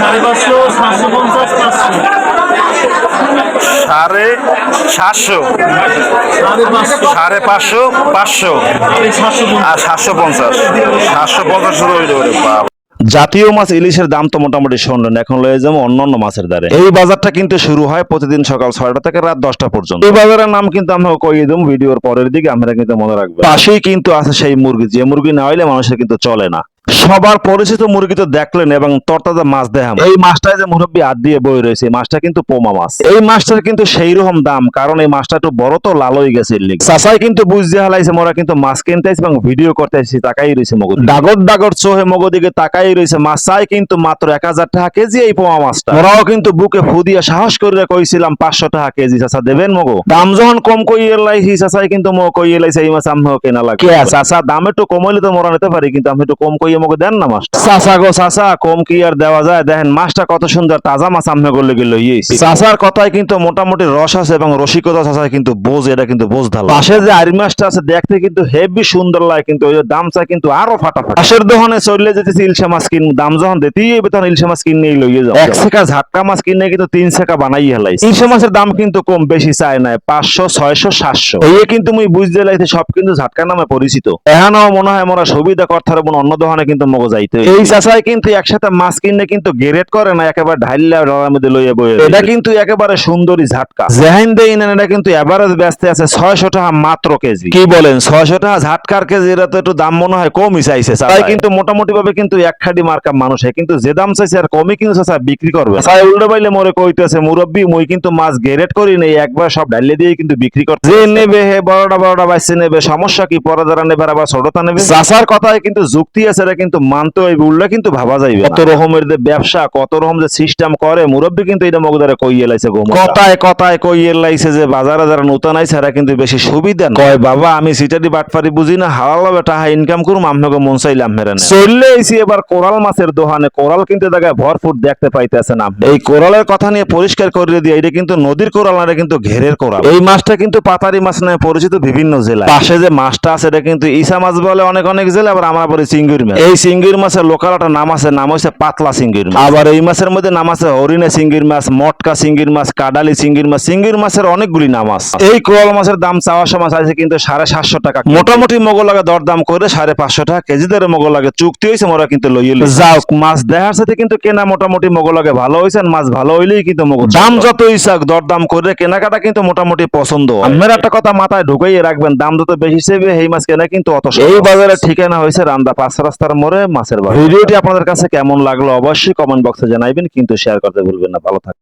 সাড়ে পাঁচশো সাতশো পঞ্চাশ পাঁচশো। সাড়ে সাতশো। সাড়ে পাঁচশো। পাঁচশো আর সাতশো পঞ্চাশ। সাতশো পঞ্চাশ শুরু জাতীয় মাছ ইলিশের দাম তো মোটামুটি শুনলেন এখন লয়ে যাব অন্য অন্য মাছের দ্বারে এই বাজারটা কিন্তু শুরু হয় প্রতিদিন সকাল ছয়টা থেকে রাত দশটা পর্যন্ত। এই বাজারের নাম কিন্তু আমরা কইয়ে দেবো ভিডিওর পরের দিকে আমরা কিন্তু মনে রাখব পাশেই কিন্তু আছে সেই মুরগি যে মুরগি না হইলে মানুষের কিন্তু চলে না। সবার পরিচিত মুরগি তো দেখলেন এবং তরতাজা মাছ দেখাম। এই মাছটা যে মুরব্বী হাত দিয়ে বই রয়েছে এই মাছটা কিন্তু পোমা মাছ। এই মাছটার কিন্তু সেই রকম দাম কারণ এই মাছটা একটু বড় তো লাল হয়ে গেছে। চাচাই কিন্তু বুঝতে হালাইছে মোরা কিন্তু মাছ কিনতে এবং ভিডিও করতে আইছি তাকাই রয়েছে মগজ ডাগর ডাগর চোহে মগো দিকে তাকাই রয়েছে মাছ চাই কিন্তু মাত্র এক হাজার টাকা কেজি এই পোমা মাছটা। মোরাও কিন্তু বুকে ফু দিয়ে সাহস করে কইছিলাম পাঁচশো টাকা কেজি চাচা দেবেন মগো। দাম যখন কম কই এলাইছি চাচাই কিন্তু মো কই এলাইছে এই মাছ আমরাও কেনা লাগে চাচা? দাম একটু কমাইলে তো মোরা নিতে পারি কিন্তু আমি একটু কম কইয়ে মগো দেন না গো কম কি আর দেওয়া যায়? দেখেন মাছটা কত সুন্দর, তাজা মাছ করলে গেল ইয়েছি কথায় কিন্তু মোটামুটি রস আছে এবং রসিকতা কিন্তু বোঝ, এটা কিন্তু বোঝ পাশে যে আরি মাছটা আছে, দেখতে কিন্তু হেভি সুন্দর লাগে, কিন্তু ওই কিন্তু আরও পাশের দোকানে চললে যেতেছি, ইলশা মাছ কিন দাম যখন দিতেই হবে তখন ইলশা মাছ লইয়ে যাও এক সেকা ঝাটকা মাছ কিনে কিন্তু তিন সেকা বানাই হেলাই ইলশা মাছের দাম কিন্তু কম, বেশি চাই নাই পাঁচশো, ছয়শো, সাতশো। এই কিন্তু মুই বুঝতে সব কিন্তু ঝাটকা নামে পরিচিত। এখানেও মনে হয় মোরা সুবিধা করতে মনে, অন্য দোকানে কিন্তু মগো যাইতে হইবে। এই চাচাই কিন্তু একসাথে মাছ কিনে কিন্তু গেরেট করে না একেবারে ঢাইলা ডলার মধ্যে লইয়া বয়ে এটা কিন্তু একেবারে সুন্দরী ঝাটকা। জেহাইন দেই না এটা কিন্তু এভারেজ ব্যস্ত আছে ছয়শো টাকা মাত্র কেজি। কি বলেন? ছয়শো টাকা ঝাটকার কেজি এটা তো একটু দাম মনে হয় কমই চাইছে তাই কিন্তু মোটামুটি ভাবে কিন্তু এক খাটি মার্কা মানুষ হয়। কিন্তু যে দাম চাইছে আর কমই কিন্তু চাচা বিক্রি করবে। চাই উল্টো পাইলে মরে কইতেছে মুরব্বী মই কিন্তু মাছ গেরেট করি নেই একবার সব ডাইলে দিয়ে কিন্তু বিক্রি করতে যে নেবে হে বড়টা বড়টা বাইসে নেবে সমস্যা কি? পরে যারা নেবে আবার ছোটটা নেবে। চাচার কথায় কিন্তু যুক্তি আছে এটা কিন্তু মানতে হইবে উল্লে কিন্তু ভাবা যাইবে কত রকমের যে ব্যবসা কত রকম যে সিস্টেম করে মুরব্বী কিন্তু এটা মগদারে কইয়ে লাইছে গো কথায় কথায় কইয়ে লাইছে যে বাজারে যারা নতুন আইছে এরা কিন্তু বেশি সুবিধা না। কয় বাবা আমি সিটারি বাটপারি বুঝি না হালাল টাকা ইনকাম করুম আপনাকে মন চাইলাম মেরে চললে এসি এবার কোরাল মাছের দোকানে কোরাল কিন্তু জায়গায় ভরপুর দেখতে পাইতেছেন আপনি। এই কোরালের কথা নিয়ে পরিষ্কার করে দিয়ে এটা কিন্তু নদীর কোরাল না এটা কিন্তু ঘেরের কোরাল। এই মাছটা কিন্তু পাতারি মাছ নামে পরিচিত বিভিন্ন জেলায়। পাশে যে মাছটা আছে এটা কিন্তু ইসা মাছ বলে অনেক অনেক জেলা আবার আমরা বলি চিঙ্গুর মাছ। এই চিঙ্গুর মাছের লোকাল একটা নাম আছে, নাম হচ্ছে পাতলা চিঙ্গুর মাছ। আবার এই মাছের মধ্যে নাম আছে হরিণা চিঙ্গুর মাছ, মটকা চিঙ্গুর মাছ কাডালি চিঙ্গুর মাছ চিঙ্গুর মাছের অনেকগুলি নাম আছে। এই কোরাল মাছের দাম চাওয়ার সময় আছে কিন্তু সাড়ে সাতশো টাকা মোটামুটি মগো লাগে দরদাম করে সাড়ে পাঁচশো টাকা কেজি দরে মগো লাগে চুক্তি হয়েছে, মোরা কিন্তু লইয়ে লই যাও মাছ দেখার সাথে কিন্তু কেনা মোটামুটি মগো লাগে ভালো হয়েছে, মাছ ভালো হইলেই কিন্তু মগো দাম যত ইসাক দরদাম করে কেনাকাটা কিন্তু মোটামুটি পছন্দ আমার একটা কথা মাথায় ঢুকাইয়ে রাখবেন, দাম যত বেশি সেবে এই মাছ কেনা কিন্তু অত এই বাজারে ঠিকানা হয়েছে রান্দা পাঁচ রাস্তার মোড়ে মাছের বাজার। ভিডিওটি আপনাদের কাছে কেমন লাগল অবশ্যই কমেন্ট বক্সে জানাইবেন, কিন্তু শেয়ার করতে ভুলবেন না। ভালো থাকবেন